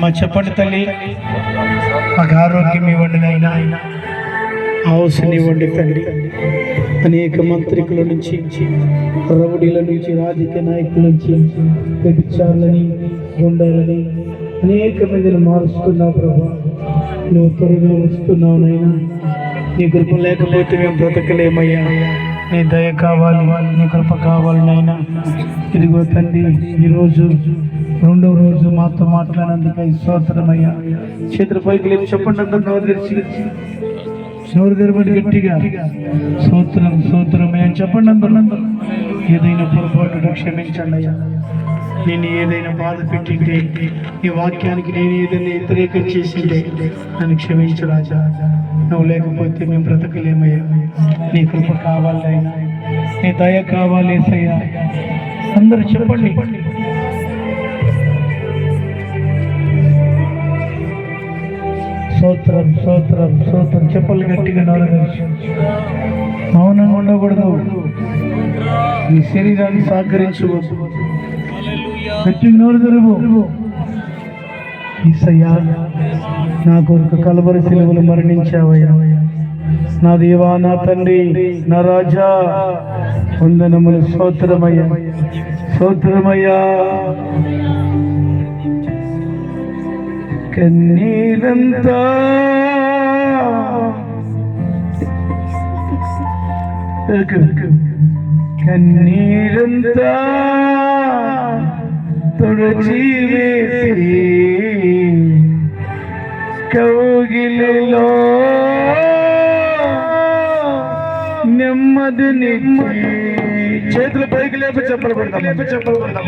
మా చెప్పండి తల్లి. మాకు ఆరోగ్యం ఇవ్వండి నాయన. అవసరనివ్వండి ఇవ్వండి తండ్రి అనేక మంత్రికుల నుంచి రౌడీల నుంచి రాజకీయ నాయకుల నుంచి వ్యభిచారులని గుండాలని అనేక మందిని మారుస్తున్నావు ప్రభా. నువ్వు త్వరగా వస్తున్నావు నాయన. నీ కృప లేకపోతే మేము బ్రతకలేమయ్యా. నీ దయ కావాలి నీ కృప కావాలి నాయన. ఇదిగో తండ్రి ఈరోజు రెండో రోజు మాతో మాట్లాడినందుకై స్తోత్రమయ్యా. చేతుల పైకి లేపు చెప్పండి అందరూ నోరు తెరిచి. నోరు తెరబడి గట్టిగా. సూత్రం సూత్రమయ్యా అని చెప్పండి అందరూ. ఏదైనా పొరపాటు క్షమించండి అయ్యా. నేను ఏదైనా బాధ పెట్టింటే ఈ వాక్యానికి నేను ఏదైనా వ్యతిరేకం చేసింటే నన్ను క్షమించు రాజా. నువ్వు లేకపోతే మేము బ్రతకలేమయ్యా. నీ కృప కావాలి అయినా నీ దయ కావాలి సయ్యా అందరూ చెప్పండి. స్తోత్రం స్తోత్రం స్తోత్రం. చెప్పలు గట్టిగా నోరగలిసి మౌనంగా ఉండకూడదు. ఈ శరీరాన్ని సహకరించవద్దు గట్టిగా నోరు తెరువు. ఈసయ్యా నా కొరకు కలబరి సిలువలు మరణించావయ్యా. నా దేవా నా తండ్రి నా రాజా వందనములు స్తోత్రమయ్యా. స్తోత్రమయ్యా. కన్నీరంతా. కన్నీరంతా తుడచి వేసి కౌగిలిలో నెమ్మదిని చేతులు పైకి లేప చెప్పలు పడతాం లేప చెప్పలు పడతాం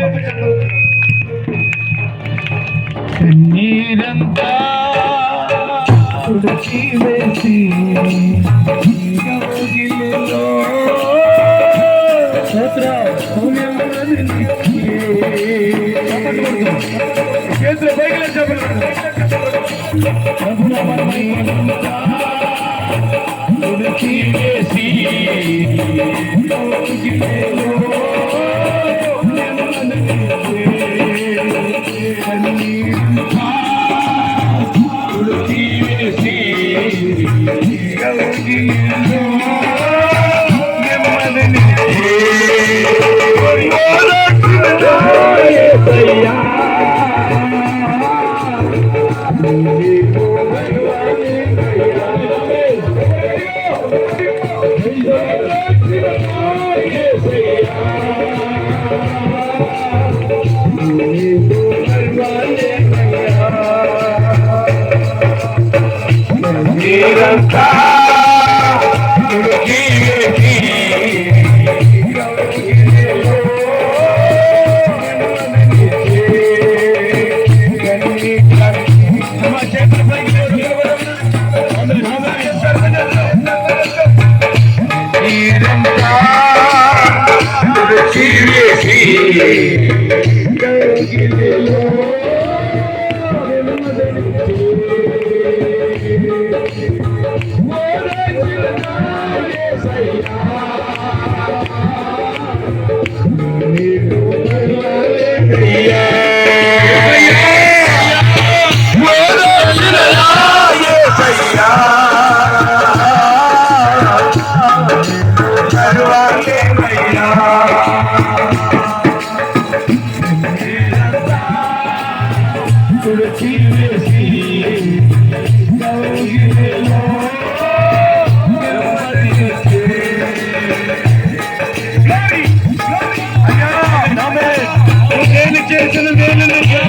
నీరంతా తుడిచి వేసి కౌగిలిలో చేతులు పైకి లేపి చెప్పలు తుడిచి వేసి నేను చేసిన వేలును జ్ఞాపకం చేసుకుంటున్నానయ్యా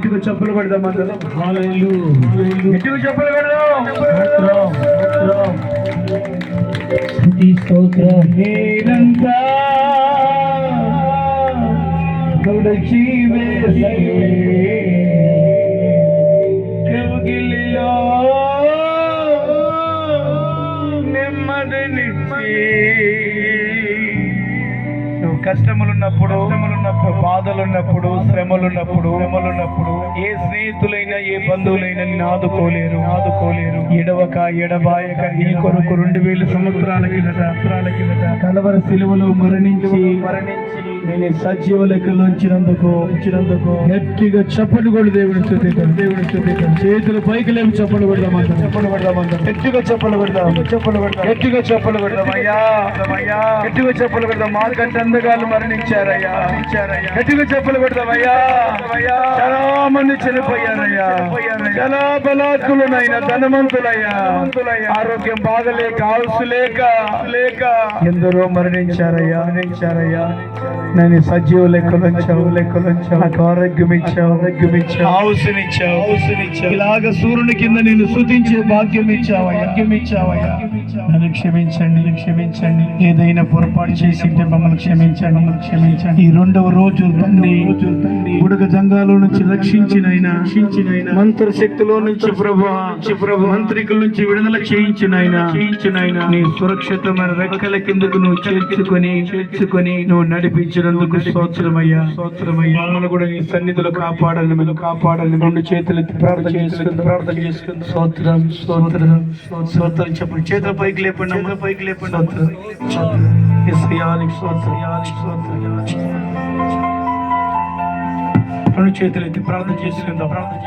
గట్టిగా చెప్పులు పెడదాం అందరం గట్టిగా చెప్పులు పెడదాం. నెమ్మదినిచ్చి నువ్వు కష్టములున్నప్పుడు బాధలున్నప్పుడు శ్రమలున్నప్పుడు శ్రమలున్నప్పుడు ఏ స్నేహితులైనా ఏ బంధువులైనా నిన్ను ఆదుకోలేరు. ఆదుకోలేరు. ఎడవక ఎడబాయక నీ కొరకు రెండు వేల సంవత్సరాల కిందట కలవర సిలువలో మరణించి మరణించి నేను సజీవ లెక్కలో ఉంచినందుకు ఉంచినందుకు. గట్టిగా చప్పలు కూడా దేవుని చుద్దిద్దాం దేవుని చుద్దిద్దాం చేతులు పైకి లేవు చప్పలు పెడదామంటాం చప్పలు పెడదామంటాం గట్టిగా చప్పలు పెడదాం చప్పలు పెడదాం గట్టిగా చప్పలు పెడదాం అయ్యా. అయ్యా గట్టిగా చెప్పులు పెడదాం మాకంటే అందగాళ్ళు మరణించారయ్యా. ఇచ్చారయ్యా గట్టిగా చెప్పులు పెడదాం అయ్యా. అయ్యా. చాలా మంది చనిపోయారయ్యా. చాలా బలాత్కులనైనా ధనవంతులయ్యా. ఆరోగ్యం బాగలేక ఆవుసు లేక లేక ఎందరో మరణించారయ్యా. మరణించారయ్యా. నేను సజీవ లెక్కలుంచావు లెక్కలుంచావు నాకు ఆరోగ్యం ఇచ్చావు ఆరోగ్యం ఇచ్చావు ఆవుసునిచ్చావు ఆవుసునిచ్చావు ఇలాగ సూర్యుని కింద నేను శుతించే భాగ్యం ఇచ్చావయ్యా భాగ్యం ఇచ్చావయ్యా నన్ను క్షమించండి. నన్ను క్షమించండి. ఏదైనా పొరపాటు చేసి మమ్మల్ని క్షమించండి. మమ్మల్ని క్షమించండి. ఈ రెండవ రోజు తండ్రి బుడగ జంగాలో నుంచి రక్షించినైనా రక్షించినైనా మంత్ర శక్తిలో నుంచి ప్రభు ప్రభు మంత్రికుల నుంచి విడుదల చేయించినైనా చేయించినైనా నీ సురక్షితమైన రెక్కల కిందకు నువ్వు చేర్చుకొని చేర్చుకొని నువ్వు నడిపించినందుకు స్తోత్రమయ్యా. స్తోత్రమయ్యా. మమ్మల్ని కూడా నీ సన్నిధిలో కాపాడాలి మనం కాపాడాలి రెండు చేతులు ఎత్తి ప్రార్థన చేసుకుంది. ప్రార్థన చేసుకుంది. స్తోత్రం స్తోత్రం స్తోత్రం చెప్పండి. చేతుల పైకి లేపండి అమ్మ. పైకి లేపండి స్తోత్రం. రెండు చేతులు ఎత్తి ప్రార్థన చేసుకుందాం. ప్రార్థన